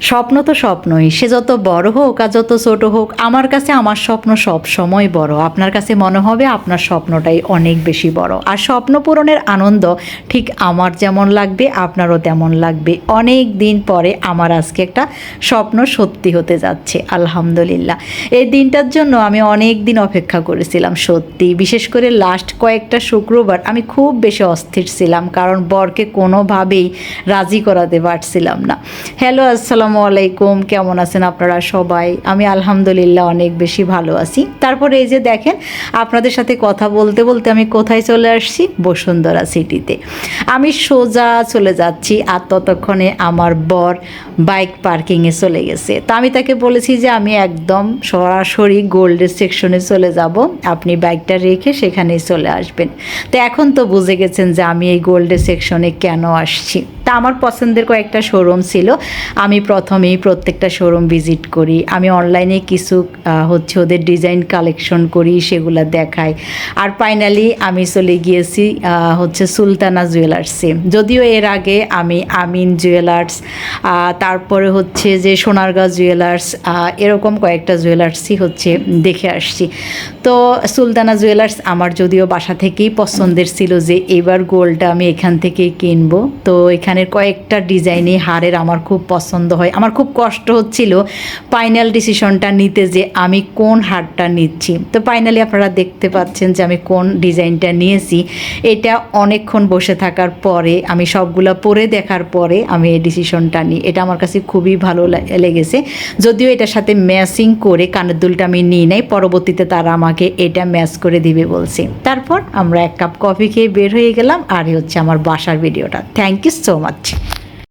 স্বপ্ন তো স্বপ্নই। সে যত বড় হোক আর যত ছোট হোক, আমার কাছে আমার স্বপ্ন সব সময় বড়। আপনার কাছে মনে হবে আপনার স্বপ্নটাই অনেক বেশি বড়। আর স্বপ্ন পূরণের আনন্দ ঠিক আমার যেমন লাগবে, আপনারও তেমন লাগবে। অনেক দিন পরে আমার আজকে একটা স্বপ্ন সত্যি হতে যাচ্ছে, আলহামদুলিল্লাহ। এই দিনটার জন্য আমি অনেক দিন অপেক্ষা করেছিলাম, সত্যি। বিশেষ করে লাস্ট কয়েকটা শুক্রবার আমি খুব বেশি অস্থির ছিলাম, কারণ বরকে কোনোভাবেই রাজি করাতে পারছিলাম না। হ্যালো আসসালামু আলাইকুম, কেমন আছেন আপনারা সবাই? আমি আলহামদুলিল্লাহ অনেক বেশি ভালো আছি। তারপরে এই যে দেখেন, আপনাদের সাথে কথা বলতে বলতে আমি কোথায় চলে আসছি? বসুন্ধরা সিটিতে। আমি সোজা চলে যাচ্ছি আর ততক্ষণে আমার বর বাইক পার্কিংয়ে চলে গেছে। তা আমি তাকে বলেছি যে আমি একদম সরাসরি গোল্ডের সেকশনে চলে যাব। আপনি বাইকটা রেখে সেখানেই চলে আসবেন। তো এখন তো বুঝে গেছেন যে আমি এই গোল্ডের সেকশনে কেন আসছি। তা আমার পছন্দের কয়েকটা শোরুম ছিল। আমি প্রথমেই প্রত্যেকটা শোরুম ভিজিট করি। আমি অনলাইনে কিছু হচ্ছে ওদের ডিজাইন কালেকশন করি, সেগুলো দেখাই। আর ফাইনালি আমি চলে গিয়েছি হচ্ছে সুলতানা জুয়েলার্সে যদিও এর আগে আমি আমিন জুয়েলার্স তারপরে হচ্ছে যে সোনারগাঁ জুয়েলার্স এরকম কয়েকটা জুয়েলার্সই হচ্ছে দেখে আসছি। তো সুলতানা জুয়েলার্স আমার যদিও বাসা থেকেই পছন্দের ছিল যে এবার গোল্ডটা আমি এখান থেকেই কিনবো। তো এখানের কয়েকটা ডিজাইনে হারের আমার খুব পছন্দ হয়। আমার খুব কষ্ট হচ্ছিল ফাইনাল ডিসিশনটা নিতে যে আমি কোন হারটা নিচ্ছি। তো ফাইনালি আপনারা দেখতে পাচ্ছেন যে আমি কোন ডিজাইনটা নিয়েছি। এটা অনেকক্ষণ বসে থাকার পরে, আমি সবগুলো পরে দেখার পরে আমি এই ডিসিশনটা নিই। এটা আমার কাছে খুবই ভালো লেগেছে। যদিও এটার সাথে ম্যাচিং করে কানের দুলটা আমি নিই নাই, পরবর্তীতে তারা আমাকে এটা ম্যাচ করে দিবে বলছে। তারপর আমরা এক কাপ কফি খেয়ে বের হয়ে গেলাম। আর হচ্ছে আমার বাসার ভিডিওটা থ্যাংক ইউ সো মাচ